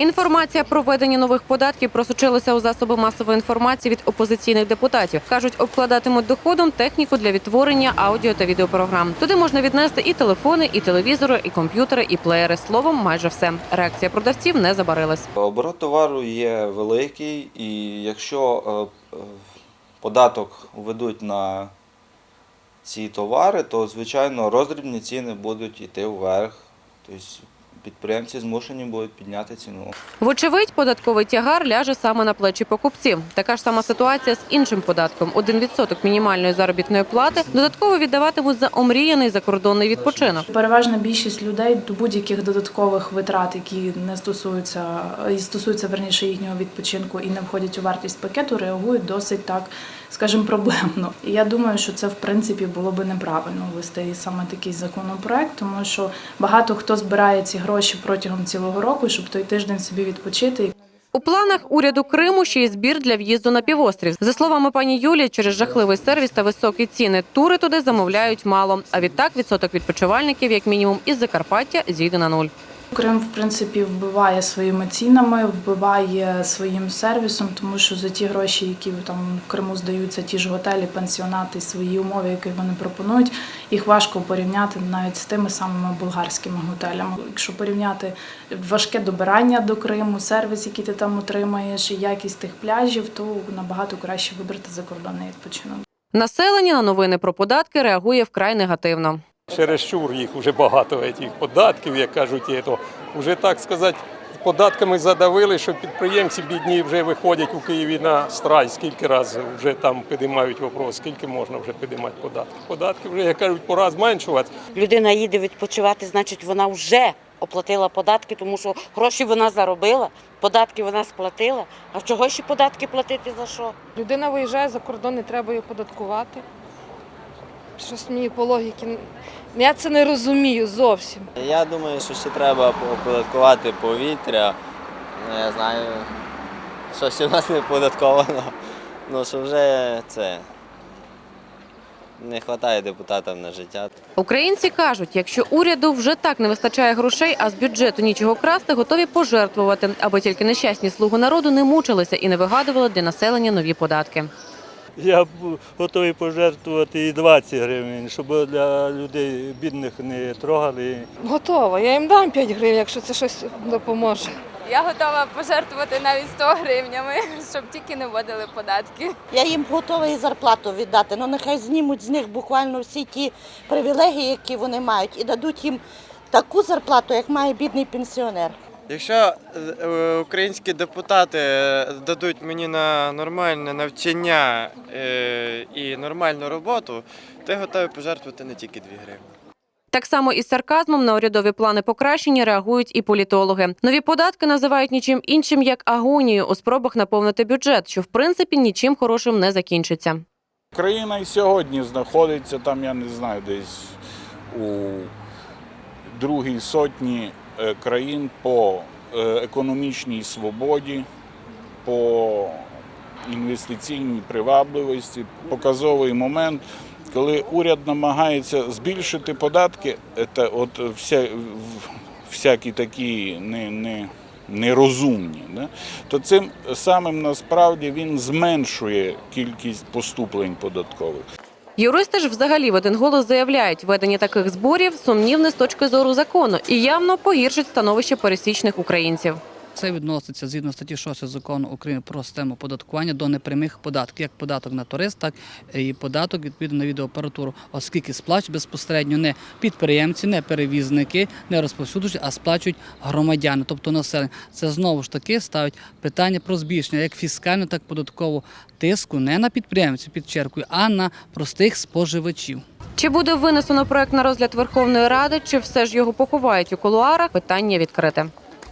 Інформація про введення нових податків просочилася у засоби масової інформації від опозиційних депутатів. кажуть, обкладатимуть доходом техніку для відтворення аудіо та відеопрограм. Туди можна віднести і телефони, і телевізори, і комп'ютери, і плеєри. Словом, майже все. Реакція продавців не забарилась. Оборот товару є великий, і якщо е, е, податок введуть на ці товари, то звичайно роздрібні ціни будуть йти вверх. Тобто підприємці змушені будуть підняти ціну. Вочевидь, податковий тягар ляже саме на плечі покупців. Така ж сама ситуація з іншим податком. 1% мінімальної заробітної плати додатково віддаватимуть за омріяний закордонний відпочинок. Переважна більшість людей до будь-яких додаткових витрат, які не стосуються і стосуються верніше їхнього відпочинку і не входять у вартість пакету, реагують досить так, скажімо, проблемно. І я думаю, що це в принципі було би неправильно ввести саме такий законопроект, тому що багато хто збирає ці гроші протягом цілого року, щоб той тиждень собі відпочити. У планах уряду Криму ще й збір для в'їзду на півострів. За словами пані Юлії, через жахливий сервіс та високі ціни тури туди замовляють мало. А відтак відсоток відпочивальників, як мінімум, із Закарпаття зійде на нуль. Крим, в принципі, вбиває своїми цінами, вбиває своїм сервісом, тому що за ті гроші, які там в Криму здаються, ті ж готелі, пансіонати, свої умови, які вони пропонують, їх важко порівняти навіть з тими самими болгарськими готелями. Якщо порівняти важке добирання до Криму, сервіс, який ти там отримаєш, і якість тих пляжів, то набагато краще вибрати закордонний відпочинок. Населення на новини про податки реагує вкрай негативно. Чересчур їх вже багато цих податків, як кажуть, і то вже так сказати, податками задавили, що підприємці бідні вже виходять у Києві на страй, скільки разів вже там підіймають вопрос, скільки можна вже підіймати податки. Податки вже, як кажуть, пора зменшувати. людина їде відпочивати, значить вона вже оплатила податки, тому що гроші вона заробила, податки вона сплатила. А чого ще податки платити за що? Людина виїжджає за кордон, не треба її податкувати. Щось мені по логіки. Я це не розумію зовсім. Я думаю, що ще треба оподаткувати повітря. Ну, я знаю, що ще в нас не оподатковано. Ну, що вже це не вистачає депутатам на життя. Українці кажуть, якщо уряду вже так не вистачає грошей, а з бюджету нічого красти, готові пожертвувати, аби тільки нещасні слуги народу не мучилися і не вигадували для населення нові податки. Я готовий пожертвувати і 20 гривень, щоб для людей бідних не трогали. Готова. Я їм дам 5 гривень, якщо це щось допоможе. Я готова пожертвувати навіть 100 гривнями, щоб тільки не вводили податки. Я їм готова і зарплату віддати. Ну нехай знімуть з них буквально всі ті привілегії, які вони мають, і дадуть їм таку зарплату, як має бідний пенсіонер. Якщо е, українські депутати е, дадуть мені на нормальне навчання е, і нормальну роботу, то я готовий пожертвувати не тільки 2 гривні. Так само із сарказмом на урядові плани покращення реагують і політологи. Нові податки називають нічим іншим як агонію у спробах наповнити бюджет, що в принципі нічим хорошим не закінчиться. Україна і сьогодні знаходиться там, я не знаю, десь у другій сотні е, країн по е, економічній свободі, по інвестиційній привабливості. Показовий момент, коли уряд намагається збільшити податки, це от вся, всякі такі не, не, нерозумні, да? то цим самим насправді він зменшує кількість поступлень податкових. Юристи ж взагалі в один голос заявляють, ведення таких зборів сумнівне з точки зору закону і явно погіршить становище пересічних українців. Це відноситься згідно статті 6 закону України про систему оподаткування до непрямих податків, як податок на турист, так і податок відповідно на відеоапаратуру, оскільки сплачують безпосередньо не підприємці, не перевізники, не розповсюджують, а сплачують громадяни, тобто населення. Це знову ж таки ставить питання про збільшення як фіскального, так і податкового тиску не на підприємців під черкою, а на простих споживачів. Чи буде винесено проект на розгляд Верховної Ради, чи все ж його поховають у кулуарах? Питання відкрите.